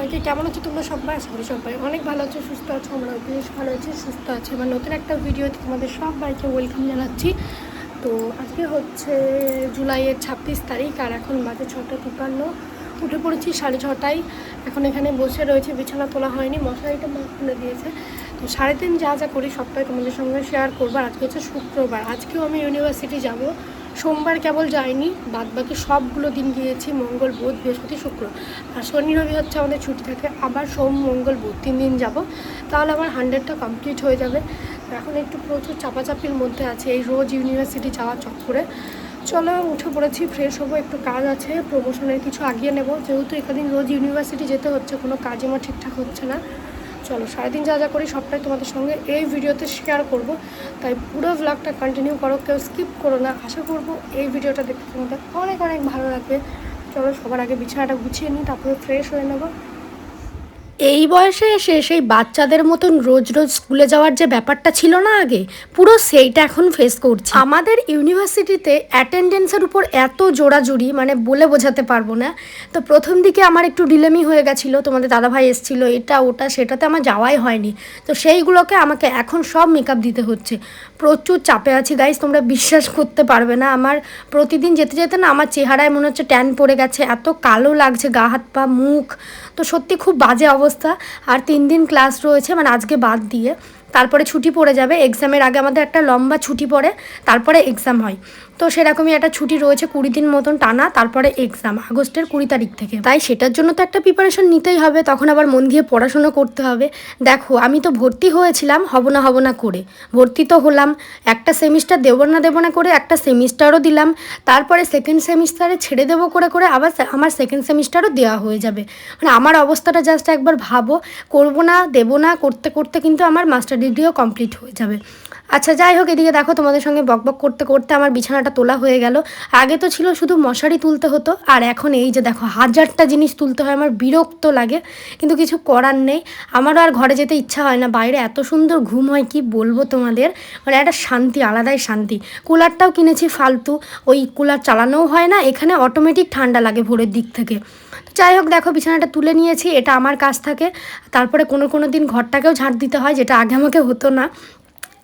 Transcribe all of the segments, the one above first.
সবাই? আশা করি সবাই অনেক ভালো আছো, সুস্থ আছো, আমরা বেশ ভালো আছি, সুস্থ আছি। এবার নতুন একটা ভিডিওতে তোমাদের সবাইকে ওয়েলকাম জানাচ্ছি। তো আজকে হচ্ছে জুলাইয়ের ছাব্বিশ তারিখ আর এখন বাজে ছটা তিপ্পান্ন। উঠে পড়েছি সাড়ে ছটায়। এখন এখানে বসে রয়েছে, বিছানা তোলা হয়নি, মশারিটা মা খুলে দিয়েছে। তো সাড়ে তিন যা যা করি সবটাই তোমাদের সঙ্গে শেয়ার করব। আজকে হচ্ছে শুক্রবার, আজকেও আমি ইউনিভার্সিটি যাব। সোমবার কেবল যাইনি বাদ বাকি সবগুলো দিন গিয়েছি মঙ্গল, বুধ, বৃহস্পতি, শুক্র। আর শনি, রবি হচ্ছে আমাদের ছুটি থাকে, আবার সোম, মঙ্গল, বুধ তিন দিন যাব। তাহলে আমার হান্ড্রেডটা কমপ্লিট হয়ে যাবে। এখন একটু প্রচুর চাপাচাপির মধ্যে আছে, এই রোজ ইউনিভার্সিটি যাওয়ার চক্করে। চলো, উঠে পড়েছি ফ্রেশ হব, একটু কাজ আছে প্রমোশনের কিছু আগিয়ে নেব। যেহেতু এখানে রোজ ইউনিভার্সিটি যেতে হচ্ছে, কোনো কাজ আমার ঠিকঠাক হচ্ছে না। চলো, সারাদিন যা যা করি সবটাই তোমাদের সঙ্গে এই ভিডিওতে শেয়ার করব। তাই পুরো ব্লগটা কন্টিনিউ করো, কেউ স্কিপ করো না। আশা করব এই ভিডিওটা দেখতে তোমাদের অনেক অনেক ভালো লাগবে। চলো, সবার আগে বিছানাটা গুছিয়ে নিই, তারপরে ফ্রেশ হয়ে নেব। এই বয়সে এসে সেই বাচ্চাদের মতন রোজ রোজ স্কুলে যাওয়ার যে ব্যাপারটা ছিল না আগে, পুরো সেইটা এখন ফেস করছি। আমাদের ইউনিভার্সিটিতে অ্যাটেন্ডেন্সের উপর এত জোড়াজুড়ি মানে বলে বোঝাতে পারব না। তো প্রথম দিকে আমার একটু ডিলেমি হয়ে গেছিল, তোমাদের দাদাভাই এসেছিল, এটা, ওটা, সেটাতে আমার যাওয়াই হয়নি। তো সেইগুলোকে আমাকে এখন সব মেকআপ দিতে হচ্ছে। প্রচুর চাপে আছি গাইজ তোমরা বিশ্বাস করতে পারবে না। আমার প্রতিদিন যেতে যেতে না আমার চেহারায় মনে হচ্ছে ট্যান পড়ে গেছে, এত কালো লাগছে গা, হাত, পা, মুখ। তো সত্যি খুব বাজে অবস্থা। আর তিন দিন ক্লাস রয়েছে মানে আজকে বাদ দিয়ে। তারপরে ছুটি পড়ে যাবে এক্সামের আগে আমাদের একটা লম্বা ছুটি পড়ে, তারপরে এক্সাম হয়। তো সেরকমই একটা ছুটি রয়েছে কুড়ি দিন মতন টানা, তারপরে এক্সাম আগস্টের কুড়ি তারিখ থেকে। তাই সেটার জন্য তো একটা প্রিপারেশন নিতেই হবে, তখন আবার মন দিয়ে পড়াশোনা করতে হবে। দেখো, আমি তো ভর্তি হয়েছিলাম হব না হব না করে। ভর্তি তো হলাম, একটা সেমিস্টার দেবো না দেবো না করে একটা সেমিস্টারও দিলাম। তারপরে সেকেন্ড সেমিস্টারে ছেড়ে দেবো করে করে আবার আমার সেকেন্ড সেমিস্টারও দেওয়া হয়ে যাবে। মানে আমার অবস্থাটা জাস্ট একবার ভাবো, করব না, দেবো না, করতে করতে কিন্তু আমার মাস্টার ডিগ্রিও কমপ্লিট হয়ে যাবে। আচ্ছা যাই হোক, এদিকে দেখো তোমাদের সঙ্গে বকবক করতে করতে আমার বিছানাটা তোলা হয়ে গেল। আগে তো ছিল শুধু মশারি তুলতে হতো, আর এখন এই যে দেখো, হাজারটা জিনিস তুলতে হয়, আমার বিরক্ত লাগে, কিন্তু কিছু করার নেই। আমারও আর ঘরে যেতে ইচ্ছা হয় না, বাইরে এত সুন্দর ঘুম হয়, কি বলব তোমাদের? মানে একটা শান্তি, আলাদাই শান্তি। কুলারটাও কিনেছি ফালতু, ওই কুলার চালানোও হয় না, এখানে অটোমেটিক ঠান্ডা লাগে ভোরের দিক থেকে। যাই হোক, দেখো বিছানাটা তুলে নিয়েছি, এটা আমার কাজ থাকে, তারপরে কোনো কোনো দিন ঘরটাকেও ঝাড় দিতে হয়, যেটা আগে আমাকে হতো না।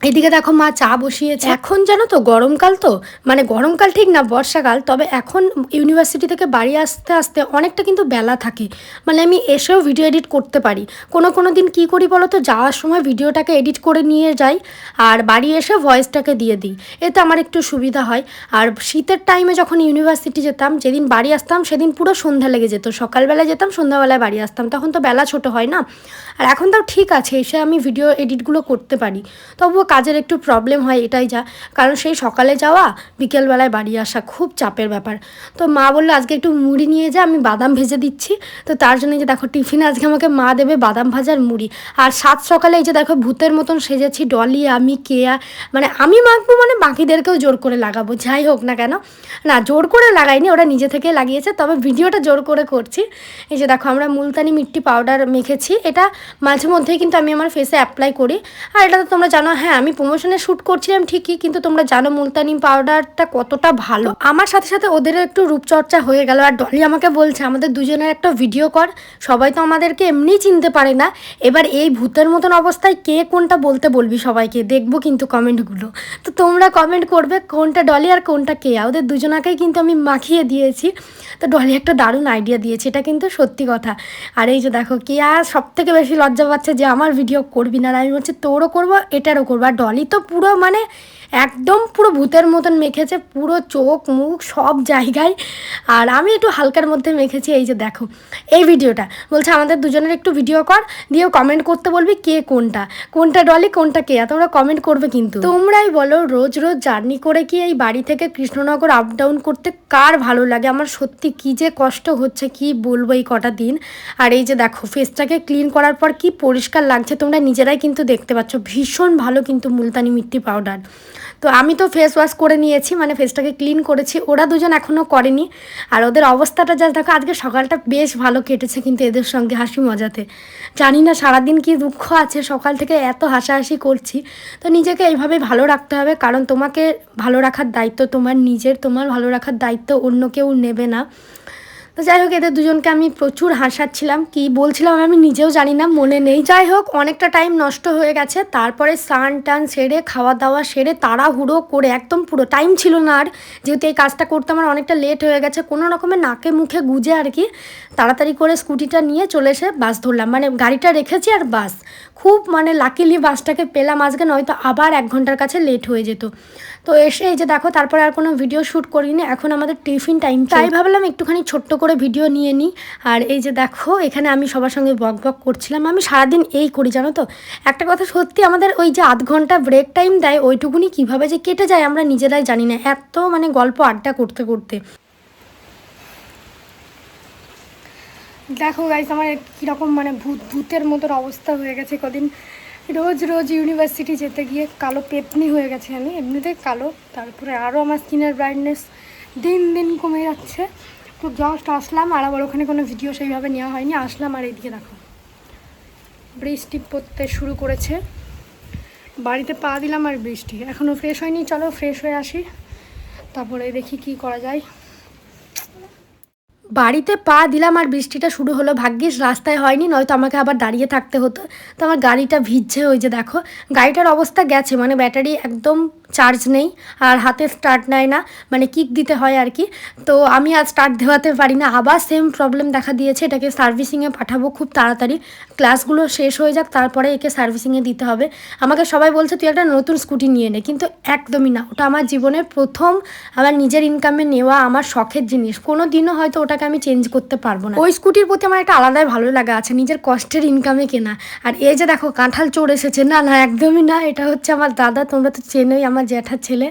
এদিকে দেখো মা চা বসিয়েছে। এখন জানো তো গরমকাল তো মানে গরমকাল ঠিক না, বর্ষাকাল, তবে এখন ইউনিভার্সিটি থেকে বাড়ি আসতে আসতে অনেকটা কিন্তু বেলা থাকে। মানে আমি এসেও ভিডিও এডিট করতে পারি। কোনো কোনো দিন কী করি বলো তো, যাওয়ার সময় ভিডিওটাকে এডিট করে নিয়ে যাই, আর বাড়ি এসে ভয়েসটাকে দিয়ে দিই। এতে আমার একটু সুবিধা হয়। আর শীতের টাইমে যখন ইউনিভার্সিটি যেতাম, যেদিন বাড়ি আসতাম, সেদিন পুরো সন্ধ্যা লেগে যেত। সকালবেলা যেতাম, সন্ধ্যাবেলায় বাড়ি আসতাম। তখন তো বেলা ছোট হয় না। আর এখন তাও ঠিক আছে, এসে আমি ভিডিও এডিটগুলো করতে পারি। তবুও কাজের একটু প্রবলেম হয়, এটাই যা। কারণ সেই সকালে যাওয়া, বিকেলবেলায় বাড়ি আসা খুব চাপের ব্যাপার। তো মা বলল, আজকে একটু মুড়ি নিয়ে যা, আমি বাদাম ভেজে দিচ্ছি। তো তার জন্য যে দেখো, টিফিন আজকে আমাকে মা দেবে বাদাম ভাজার মুড়ি। আর সাত সকালে এই যে দেখো, ভূতের মতন সেজেছি, ডলি, আমি, কেয়া মানে আমি মাখবো মানে বাকিদেরকেও জোর করে লাগাবো, যাই হোক না কেন। না, জোর করে লাগাইনি, ওরা নিজে থেকে লাগিয়েছে, তবে ভিডিওটা জোর করে করছি। এই যে দেখো, আমরা মুলতানি মিট্টি পাউডার মেখেছি, এটা মাঝে মধ্যেই কিন্তু আমি আমার ফেসে অ্যাপ্লাই করি। আর এটা তো তোমরা জানো হ্যাঁ আমি প্রমোশনে শ্যুট করছিলাম ঠিকই, কিন্তু তোমরা জানো মুলতানি পাউডারটা কতটা ভালো। আমার সাথে সাথে ওদেরও একটু রূপচর্চা হয়ে গেল। আর ডলি আমাকে বলছে, আমাদের দুজনের একটা ভিডিও কর, সবাই তো আমাদেরকে এমনিই চিনতে পারে না। এবার এই ভূতের মতন অবস্থায় কে কোনটা বলতে বলবি সবাইকে? দেখব কিন্তু কমেন্টগুলো তো তোমরা কমেন্ট করবে কোনটা ডলি আর কোনটা কেয়া ওদের দুজনাকেই কিন্তু আমি মাখিয়ে দিয়েছি। তো ডলি একটা দারুণ আইডিয়া দিয়েছে, এটা কিন্তু সত্যি কথা। আর এই যে দেখো কেয়া সব থেকে বেশি লজ্জা পাচ্ছে যে আমার ভিডিও করবি না। আর আমি বলছি, তোরও করব, এটারও করব। আর ডলি তো পুরো মানে একদম পুরো ভূতের মতন মেখেছে, পুরো চোখ, মুখ, সব জায়গায়। আর আমি একটু হালকার মধ্যে মেখেছি, এই যে দেখো। এই ভিডিওটা, বলছে আমাদের দুজনের একটু ভিডিও কর দিয়েও কমেন্ট করতে বলবি কে কোনটা। কোনটা ডলি, কোনটা কে তোমরা কমেন্ট করবে কিন্তু। তোমরাই বলো, রোজ রোজ জার্নি করে কি এই বাড়ি থেকে কৃষ্ণনগর আপ ডাউন করতে কার ভালো লাগে? আমার সত্যি কি যে কষ্ট হচ্ছে, কি বলব এই কটা দিন। আর এই যে দেখো ফেসটাকে ক্লিন করার পর কি পরিষ্কার লাগছে, তোমরা নিজেরাই কিন্তু দেখতে পাচ্ছ। ভীষণ ভালো কিন্তু মুলতানি মিট্টি পাউডার তো আমি তো ফেস ওয়াশ করে নিয়েছি মানে ফেসটাকে ক্লিন করেছি। ওরা দুজন এখনও করেনি। আর ওদের অবস্থাটা যা দেখো, আজকে সকালটা বেশ ভালো কেটেছে কিন্তু এদের সঙ্গে হাসি মজাতে। জানি না সারাদিন কি দুঃখ আছে, সকাল থেকে এত হাসাহাসি করছি। তো নিজেকে এইভাবে ভালো রাখতে হবে, কারণ তোমাকে ভালো রাখার দায়িত্ব তোমার নিজের, তোমার ভালো রাখার দায়িত্ব অন্য কেউ নেবে না। তো যাই হোক, এদের দুজনকে আমি প্রচুর হাসাচ্ছিলাম। কি বলছিলাম আমি নিজেও জানি না, মনে নেই। যাই হোক, অনেকটা টাইম নষ্ট হয়ে গেছে। তারপরে স্নান টান সেরে, খাওয়া দাওয়া সেরে, তাড়াহুড়ো করে একদম পুরো টাইম ছিল না আর। যেহেতু এই কাজটা করতে আমার অনেকটা লেট হয়ে গেছে, কোনো রকমের নাকে মুখে গুজে আর কি, তাড়াতাড়ি করে স্কুটিটা নিয়ে চলে এসে বাস ধরলাম। মানে গাড়িটা রেখেছি আর বাস খুব মানে লাকিলি বাসটাকে পেলাম আজকে, নয়তো আবার এক ঘণ্টার কাছে লেট হয়ে যেত। তো এসে এই যে দেখো, তারপরে আর কোনো ভিডিও শ্যুট করিনি, এখন আমাদের টিফিন টাইম তাই ভাবলাম একটুখানি ছোট্ট করে ভিডিও নিয়ে নিই আর এই যে দেখো, এখানে আমি সবার সঙ্গে বক বক করছিলাম। আমি সারাদিন এই করি, জানো তো? একটা কথা সত্যি, আমাদের ওই যে আধ ঘণ্টা ব্রেক টাইম দেয়, ওইটুকুনি কীভাবে যে কেটে যায় আমরা নিজেরাই জানি না। এত মানে গল্প আড্ডা করতে করতে। দেখো গাইস আমার কীরকম মানে ভূত ভূতের মতোর অবস্থা হয়ে গেছে কদিন। রোজ রোজ ইউনিভার্সিটি যেতে গিয়ে কালো পেপনি হয়ে গেছে আমি এমনিতে কালো, তারপরে আরও আমার স্কিনের ব্রাইটনেস দিন দিন কমে যাচ্ছে। তো জাস্ট আসলাম, আর আবার ওখানে কোনো ভিডিও সেইভাবে নেওয়া হয়নি, আসলাম আর এইদিকে দেখো। বৃষ্টি পড়তে শুরু করেছে। বাড়িতে পা দিলাম আর বৃষ্টি এখনও ফ্রেশ হয়নি, চলো ফ্রেশ হয়ে আসি। তারপরে দেখি কি করা যায়। বাড়িতে পা দিলাম আর বৃষ্টিটা শুরু হলো। ভাগ্যিস রাস্তায় হয়নি, নয়তো আমাকে আবার দাঁড়িয়ে থাকতে হতো। তো আমার গাড়িটা ভিজছে ওই যে দেখো। গাড়িটার অবস্থা গেছে মানে ব্যাটারি একদম চার্জ নেই আর হাতে স্টার্ট নেয় না মানে কিক দিতে হয় আর কি। তো আমি আর স্টার্ট দেওয়াতে পারি না। আবার সেম প্রবলেম দেখা দিয়েছে, এটাকে সার্ভিসিংয়ে পাঠাবো খুব তাড়াতাড়ি। ক্লাসগুলো শেষ হয়ে যাক, তারপরে একে সার্ভিসিংয়ে দিতে হবে। আমাকে সবাই বলছে, তুই একটা নতুন স্কুটি নিয়ে নে। কিন্তু একদমই না। ওটা আমার জীবনের প্রথম, আমার নিজের ইনকামে নেওয়া আমার শখের জিনিস। কোনো দিনও হয়তো ওটাকে আমি চেঞ্জ করতে পারব না। ওই স্কুটির প্রতি আমার একটা আলাদাই ভালো লাগা আছে, নিজের কষ্টের ইনকামে কেনা। আর এই যে দেখো, কাঁঠাল চোর এসেছে। না না, একদমই না, এটা হচ্ছে আমার দাদা, তোমরা তো চেনোই, আমার জ্যাঠার ছেলে।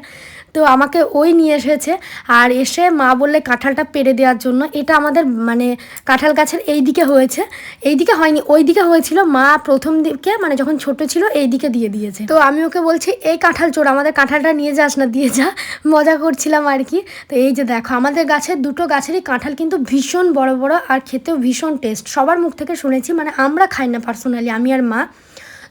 তো আমাকে ওই নিয়ে এসেছে। আর এসে মা বললে কাঁঠালটা পেরে দেওয়ার জন্য। এটা আমাদের মানে কাঁঠাল গাছের এই দিকে হয়েছে। এই দিকে হয়নি, ওই দিকে হয়েছিল। মা প্রথম দিকে মানে যখন ছোট ছিল, এই দিকে দিয়ে দিয়েছে। তো আমি ওকে বলছি, এই কাঁঠাল চোর, আমাদের কাঁঠালটা নিয়ে যাস না, দিয়ে যা। মজা করছিলাম আর কি। তো এই যে দেখো, আমাদের গাছের দুটো গাছেরই কাঁঠাল কিন্তু ভীষণ বড় বড় আর খেতেও ভীষণ টেস্ট সবার মুখ থেকে শুনেছি মানে আমরা খাই না পার্সোনালি আমি আর মা।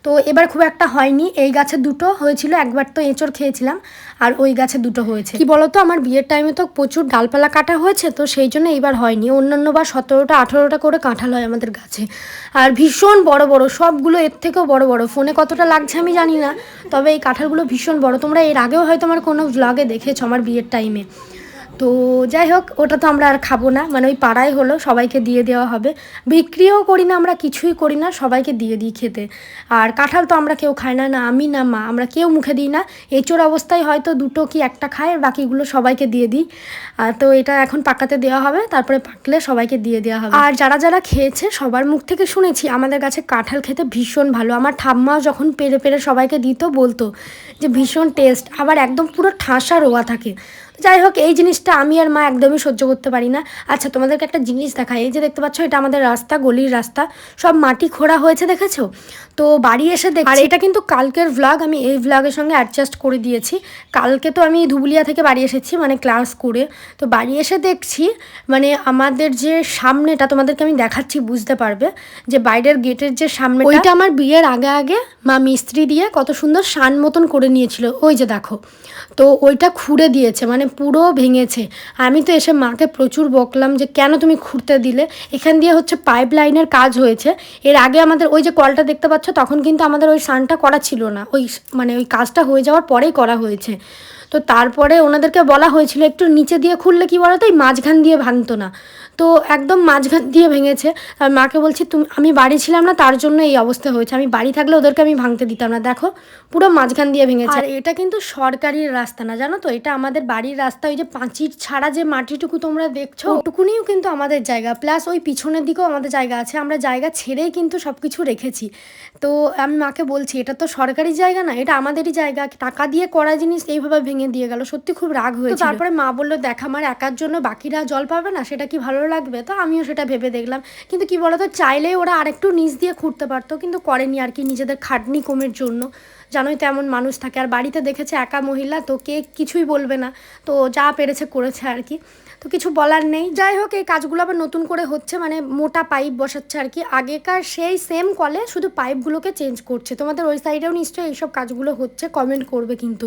তো এবার খুব একটা হয়নি। এই গাছে দুটো হয়েছিল, একবার তো এঁচড় খেয়েছিলাম, আর ওই গাছে দুটো হয়েছে। কি বলতো, আমার বিয়ের টাইমে তো প্রচুর ডালপালা কাটা হয়েছে, তো সেই জন্য এইবার হয়নি। অন্যান্য বা সতেরোটা, আঠেরোটা করে কাঁঠাল হয় আমাদের গাছে। আর ভীষণ বড় বড়, সবগুলো এর থেকেও বড় বড়। ফোনে কতটা লাগছে আমি জানি না, তবে এই কাঁঠালগুলো ভীষণ বড়। তোমরা এর আগেও হয়তো আমার কোনো ব্লগে দেখেছ আমার বিয়ের টাইমে তো যাই হোক, ওটা তো আমরা আর খাব না। মানে ওই পাড়ায় হলো, সবাইকে দিয়ে দেওয়া হবে। বিক্রিও করি না, আমরা কিছুই করি না, সবাইকে দিয়ে দিই খেতে। আর কাঁঠাল তো আমরা কেউ খাই না না আমি, না মা। আমরা কেউ মুখে দিই না। এঁচোর অবস্থায় হয়তো দুটো কি একটা খায়, আর বাকিগুলো সবাইকে দিয়ে দিই। তো এটা এখন পাকাতে দেওয়া হবে, তারপরে পাকলে সবাইকে দিয়ে দেওয়া হবে। আর যারা যারা খেয়েছে, সবার মুখ থেকে শুনেছি, আমাদের কাছে কাঁঠাল খেতে ভীষণ ভালো। আমার ঠাম্মাও যখন পেরে পেরে সবাইকে দিত, বলতো যে ভীষণ টেস্ট আবার একদম পুরো ঠাসা রোয়া থাকে। যাই হোক, এই জিনিসটা আমি আর মা একদমই সহ্য করতে পারি না। আচ্ছা তোমাদেরকে একটা জিনিস দেখাই। এই যে দেখতে পাচ্ছ, এটা আমাদের রাস্তা, গলির রাস্তা। সব মাটি খোঁড়া হয়েছে, দেখেছ? তো বাড়ি এসে দেখ আর এটা কিন্তু কালকের ভ্লগ আমি এই ভ্লগের সঙ্গে অ্যাডজাস্ট করে দিয়েছি। কালকে তো আমি ধুবুলিয়া থেকে বাড়ি এসেছি মানে ক্লাস করে। তো বাড়ি এসে দেখছি মানে আমাদের যে সামনেটা, তোমাদেরকে আমি দেখাচ্ছি, বুঝতে পারবে? যে বাইরের গেটের যে সামনে ওইটা আমার বিয়ের আগে আগে মা মিস্ত্রি দিয়ে কত সুন্দর শান মতন করে নিয়েছিল। ওই যে দেখো। তো ওইটা খুঁড়ে দিয়েছে মানে পুরো ভেঙেছে। আমি তো এসে মাকে প্রচুর বকলাম যে, কেন তুমি খুঁড়তে দিলে? এখান দিয়ে হচ্ছে পাইপ লাইনের কাজ হয়েছে। এর আগে আমাদের ওই যে কলটা দেখতে পাচ্ছ, তখন কিন্তু আমাদের ওই সানটা করা ছিল না। ওই মানে ওই কাজটা হয়ে যাওয়ার পরেই করা হয়েছে। তো তারপরে ওনাদেরকে বলা হয়েছিল, একটু নিচে দিয়ে খুললে কি বলো তো এই মাঝখান দিয়ে ভাঙতো না। তো একদম মাঝখান দিয়ে ভেঙেছে। আর মাকে বলছি তুমি আমি বাড়ি ছিলাম না তার জন্য এই অবস্থা হয়েছে। আমি বাড়ি থাকলে ওদেরকে আমি ভাঙতে দিতাম না। দেখো পুরো মাঝখান দিয়ে ভেঙেছে। আর এটা কিন্তু সরকারি রাস্তা না জানো তো? এটা আমাদের বাড়ির রাস্তা ওই যে পাঁচির ছাড়া যে মাটিটুকু তোমরা দেখছ ওটুকুনিও কিন্তু আমাদের জায়গা। প্লাস ওই পিছনের দিকেও আমাদের জায়গা আছে। আমরা জায়গা ছেড়েই কিন্তু সব কিছু রেখেছি। তো আমি মাকে বলছি এটা তো সরকারি জায়গা না এটা আমাদেরই জায়গা। টাকা দিয়ে করা জিনিস এইভাবে ভেঙে দিয়ে গেল। সত্যি খুব রাগ হয়েছে তারপরে মা বলল দেখ আমার একার জন্য বাকিরা জল পাবে না সেটা কি ভালো লাগবে, তো আমিও সেটা ভেবে দেখলাম। কিন্তু কি বলতো, চাইলেই ওরা আরেকটু নিচ দিয়ে খুঁড়তে পারতো, কিন্তু করেনি আর কি নিজেদের খাটনি কমের জন্য। জানোই তো এমন মানুষ থাকে। আর বাড়িতে দেখেছে একা মহিলা, তো কে কিছুই বলবে না। তো যা পেরেছে করেছে আর কি। তো কিছু বলার নেই। যাই হোক, এই কাজগুলো আবার নতুন করে হচ্ছে মানে মোটা পাইপ বসাচ্ছে আর কি। আগেকার সেই সেম কলে শুধু পাইপগুলোকে চেঞ্জ করছে। তোমাদের ওই সাইডেও নিশ্চয়ই এইসব কাজগুলো হচ্ছে কমেন্ট করবে কিন্তু।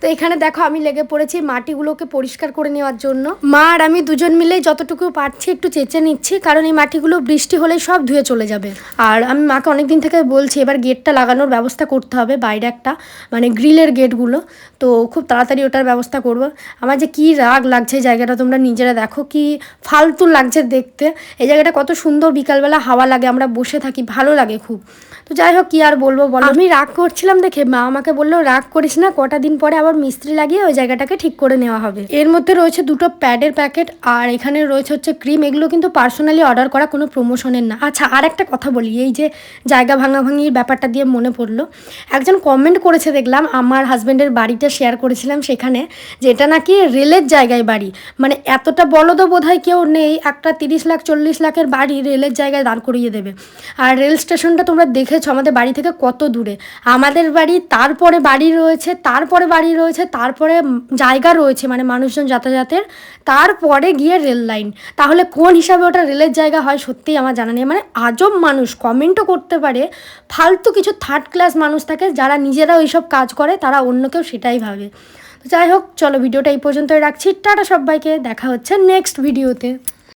তো এখানে দেখো, আমি লেগে পড়েছি মাটিগুলোকে পরিষ্কার করে নেওয়ার জন্য। মা আর আমি দুজন মিলেই যতটুকু পারছি একটু চেঁচে নিচ্ছি, কারণ এই মাটিগুলো বৃষ্টি হলেই সব ধুয়ে চলে যাবে। আর আমি মাকে অনেক দিন থেকে বলছি, এবার গেটটা লাগানোর ব্যবস্থা করতে হবে, বাইরে একটা মানে গ্রিলের গেটগুলো তো খুব তাড়াতাড়ি ওটার ব্যবস্থা করব। আমার যে কী রাগ লাগছে জায়গাটা তোমরা নিজেরা দেখো কি ফালতু লাগছে দেখতে। এই জায়গাটা কত সুন্দর বিকালবেলা হাওয়া লাগে আমরা বসে থাকি ভালো লাগে খুব। তো যাই হোক কী আর বলব বলো। আমি রাগ করছিলাম দেখে মা আমাকে বলল রাগ করিস না কটা দিন পরে আবার মিস্ত্রি লাগিয়ে ওই জায়গাটাকে ঠিক করে নেওয়া হবে। এর মধ্যে রয়েছে দুটো প্যাডের প্যাকেট আর এখানে রয়েছে হচ্ছে ক্রিম। এগুলো কিন্তু পার্সোনালি অর্ডার করা কোনো প্রমোশনের না। আচ্ছা আর একটা কথা বলি। এই যে জায়গা ভাঙাভাঙির ব্যাপারটা দিয়ে মনে পড়ল। একজন কমেন্ট করেছে, দেখলাম আমার হাজব্যান্ডের বাড়িটা শেয়ার করেছিলাম সেখানে যে এটা নাকি রেলের জায়গায় বাড়ি। মানে এতটা বলদও বোধ হয় কেউ নেই, একটা তিরিশ লাখ, চল্লিশ লাখের বাড়ি রেলের জায়গায় দাঁড় করিয়ে দেবে। আর রেল স্টেশনটা তোমরা দেখেছ, আমাদের বাড়ি থেকে কত দূরে। আমাদের বাড়ি তারপরে বাড়ি রয়েছে, তারপরে বাড়ি রয়েছে, তারপরে জায়গা রয়েছে মানে মানুষজন যাতায়াতের, তারপরে গিয়ে রেল লাইন। তাহলে কোন হিসাবে ওটা রেলের জায়গা হয় সত্যিই আমার জানা নেই। মানে আজব মানুষ কমেন্টও করতে পারে, ফালতু কিছু থার্ড ক্লাস মানুষ থাকে যারা নিজেরা ওইসব কাজ করে, তারা অন্যকেও সেটাই ভাবে। যাই হোক, চলো ভিডিওটা এই পর্যন্তই রাখছি। টাটা সবাইকে, দেখা হচ্ছে নেক্সট ভিডিওতে